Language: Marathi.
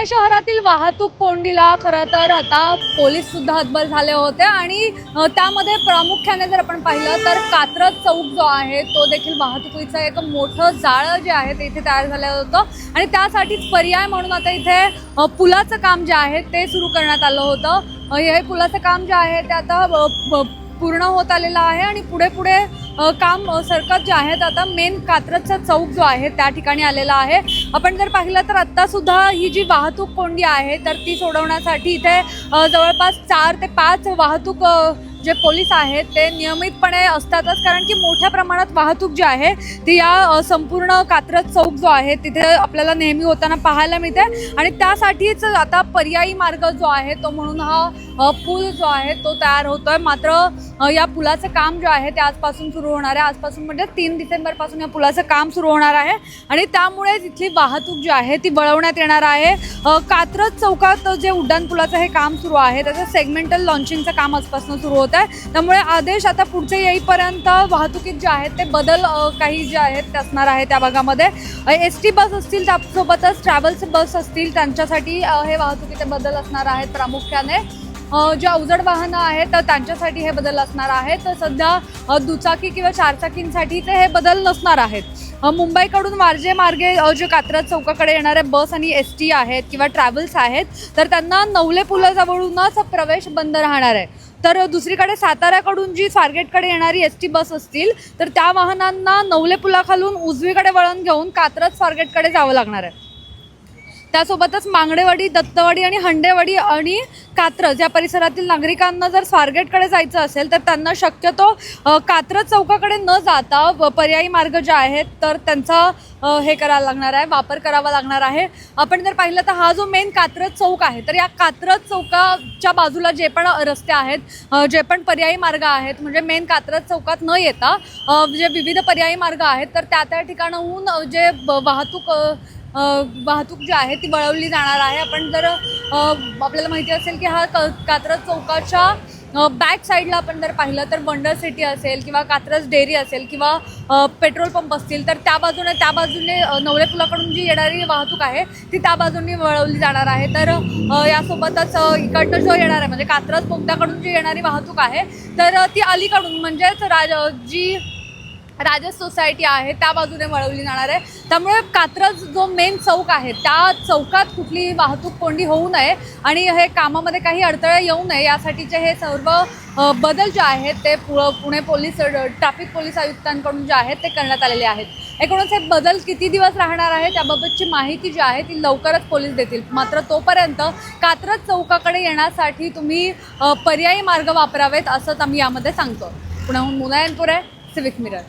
पुणे शहरातील वाहतूक कोंडीला खरं तर आता पोलीस सुद्धा हतबल झाले होते आणि त्यामध्ये प्रामुख्याने जर आपण पाहिलं तर कात्रज चौक जो आहे तो देखील वाहतुकीचं एक मोठं जाळं जे आहे ते इथे तयार झालं होतं. आणि त्यासाठीच पर्याय म्हणून आता इथे पुलाचं काम जे आहे ते सुरू करण्यात आलं होतं. हे पुलाचं काम जे आहे ते आता पूर्ण होत आलेलं आहे आणि पुढे पुढे काम सरकत जे आहेत आता मेन कात्रजचा चौक जो आहे त्या ठिकाणी आलेला आहे. आपण जर पाहिलं तर आत्तासुद्धा ही जी वाहतूक कोंडी आहे तर ती सोडवण्यासाठी इथे जवळपास चार ते पाच वाहतूक जे पोलीस आहेत ते नियमितपणे असतातच. कारण की मोठ्या प्रमाणात वाहतूक जी आहे ती या संपूर्ण कात्रज चौक जो आहे तिथे आपल्याला नेहमी होताना पाहायला मिळते. आणि त्यासाठीच आता पर्यायी मार्ग जो आहे तो म्हणून हा पूल जो आहे तो तयार होतोय. मात्र या पुलाचं काम जे आहे ते आजपासून सुरू होणार आहे. आजपासून म्हणजे तीन डिसेंबरपासून या पुलाचं काम सुरू होणार आहे. आणि त्यामुळे तिथली वाहतूक जी आहे ती वळवण्यात येणार आहे. कात्रज चौकात जे उड्डाण पुलाचं हे काम सुरू आहे त्याचं सेगमेंटल लॉन्चिंगचं काम आजपासून सुरू होत आहे. त्यामुळे आदेश आता पुढचे येईपर्यंत वाहतुकीत जे आहेत ते बदल काही जे आहेत ते असणार आहे त्या भागामध्ये. एस टी बस असतील त्यासोबतच ट्रॅव्हल्स बस असतील त्यांच्यासाठी हे वाहतुकीचे बदल असणार आहेत प्रामुख्याने. जे अवजड वाहनं आहेत तर त्यांच्यासाठी हे बदल असणार आहेत. तर सध्या दुचाकी किंवा चारचाकींसाठीचे हे बदल नसणार आहेत. मुंबईकडून वारजे मार्गे जे कात्रज चौकाकडे येणारे बस आणि एस टी आहेत किंवा ट्रॅव्हल्स आहेत तर त्यांना नवले पुलाजवळूनच प्रवेश बंद राहणार आहे. तर दुसरीकडे साताऱ्याकडून जी स्वारगेटकडे येणारी एस टी बस असतील तर त्या वाहनांना नवले पुलाखालून उजवीकडे वळण घेऊन कात्रज स्वारगेटकडे जावं लागणार आहे. त्यासोबतच मांगडेवाडी दत्तवाडी आणि हंडेवाडी आणि कात्रज या परिसरातील नागरिकांना जर स्वारगेटकडे जायचं असेल तर त्यांना शक्यतो कात्रज चौकाकडे न जाता पर्यायी मार्ग जे आहेत तर त्यांचा हे करायला लागणार आहे वापर करावा लागणार आहे. आपण जर पाहिलं तर हा जो मेन कात्रज चौक आहे तर या कात्रज चौकाच्या बाजूला जे पण रस्ते आहेत जे पण पर्यायी मार्ग आहेत म्हणजे मेन कात्रज चौकात न येता जे विविध पर्यायी मार्ग आहेत तर त्या त्या ठिकाणाहून जे वाहतूक वाहतूक जी आहे ती वळवली जाणार आहे. आपण जर आपल्याला माहिती असेल की हा क कात्रज चौकाच्या बॅक साईडला आपण जर पाहिलं तर बंडर सिटी असेल किंवा कात्रज डेअरी असेल किंवा पेट्रोल पंप असतील तर त्या बाजूने त्या बाजूने अ, पुलाकडून जी येणारी वाहतूक आहे ती त्या बाजूने वळवली जाणार आहे. तर यासोबतच इकडनं जो येणार आहे म्हणजे कात्रज बोगद्याकडून जी येणारी वाहतूक आहे तर ती अलीकडून म्हणजेच राज जी राजस सोसायटी आहे त्या बाजूने वळवली जाणार आहे. त्यामुळे कात्रज जो मेन चौक आहे त्या चौकात कुठली वाहतूक कोंडी होऊ नये आणि हे कामामध्ये काही अडथळे येऊ नये यासाठीचे हे सर्व बदल जे आहेत ते पु पुणे पोलीस ट्रॅफिक पोलीस आयुक्तांकडून जे आहेत ते करण्यात आलेले आहेत. एकूणच हे बदल किती दिवस राहणार आहे त्याबाबतची माहिती जी आहे ती लवकरच पोलीस देतील. मात्र तोपर्यंत कात्रज चौकाकडे येण्यासाठी तुम्ही पर्यायी मार्ग वापरावेत असंच आम्ही यामध्ये सांगतो पुण्याहून मुलायनपूर आहे सिविक मिरर